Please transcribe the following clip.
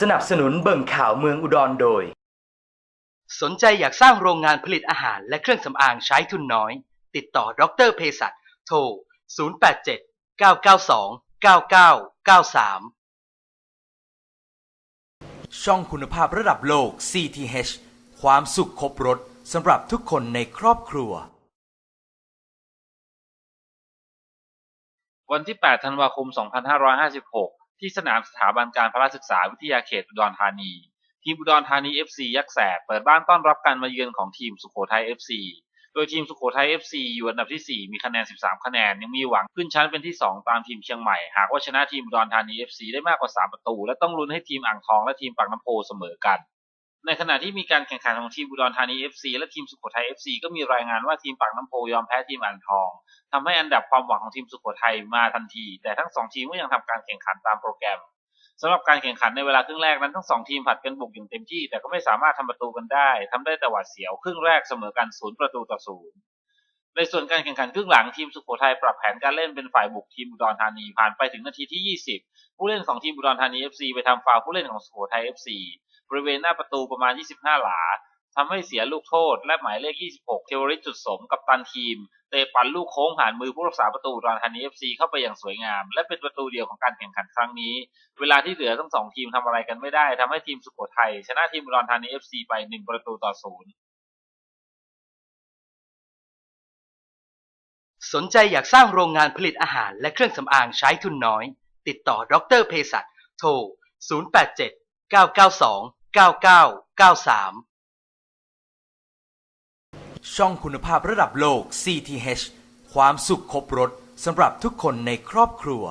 สนับสนุนเบิ่งข่าวเมืองอุดรโดย สนใจอยากสร้างโรงงานผลิตอาหารและเครื่องสำอางใช้ทุนน้อย ติดต่อดรเภสัชโทร 087 992 9993 ช่องคุณภาพระดับโลก CTH ความสุขครบรถสำหรับทุกคนในครอบครัว วันที่ 8 ธันวาคม 2556 ที่สนามสถาบันการพระศึกษาวิทยาเขตอุดรธานี ทีมอุดรธานี FC ยักษ์แสบเปิดบ้านต้อนรับการมาเยือนของทีมสุโขทัย FC โดยทีมสุโขทัย FC อยู่อันดับที่ 4 มีคะแนน 13 คะแนน ยังมีหวังขึ้นชั้นเป็นที่ 2 ตามทีมเชียงใหม่ หากว่าชนะทีมอุดรธานี FC ได้มากกว่า 3 ประตู และต้องลุ้นให้ทีมอ่างทองและทีมปากน้ำโพเสมอกัน ในขณะที่มีการแข่งขันของทีมอุดรธานี FC และทีมสุโขทัย FC ก็มีรายงานว่าทีมปากน้ำโพยอมแพ้ทีมอ่างทองทำให้อันดับความหวังของทีมสุโขทัยมาทันที แต่ทั้งสองทีมก็ยังทำการแข่งขันตามโปรแกรมสำหรับการแข่งขันในเวลาครึ่งแรกนั้นทั้งสองทีมผัดกันบุกอย่างเต็มที่ แต่ก็ไม่สามารถทำประตูกันได้ทำได้แต่หวาดเสียวครึ่งแรกเสมอกันศูนย์ประตูต่อศูนย์ในส่วนการแข่งขันครึ่งหลังทีมสุโขทัยปรับแผนการเล่นเป็นฝ่ายบุกทีมอุดรธานีผ่านไปถึงนาทีที่ 20 ผู้เล่นของทีมอุดรธานี FC ไปทำฟาวผู้เล่นของสุโขทัย FC บริเวณหน้าประตูประมาณ 25 หลาทำให้เสียลูกโทษ และหมายเลข 26 เทวริตจุดสมกับตันทีม เตะปันลูกโค้งผ่านมือผู้รักษาประตูอุดรธานี FC เข้าไปอย่างสวยงาม และเป็นประตูเดียวของการแข่งขันครั้งนี้ เวลาที่เหลือทั้งสองทีมทำอะไรกันไม่ได้ทำให้ทีมสุโขทัยชนะทีมอุดรธานี FC ไป 1 ประตูต่อศูนย์สนใจอยากสร้างโรงงานผลิตอาหารและเครื่องสำอางใช้ทุนน้อย ติดต่อดรเภสัชโทร 087 992 9993 ช่องคุณภาพระดับโลก CTH ความสุขครบรถสำหรับทุกคนในครอบครัว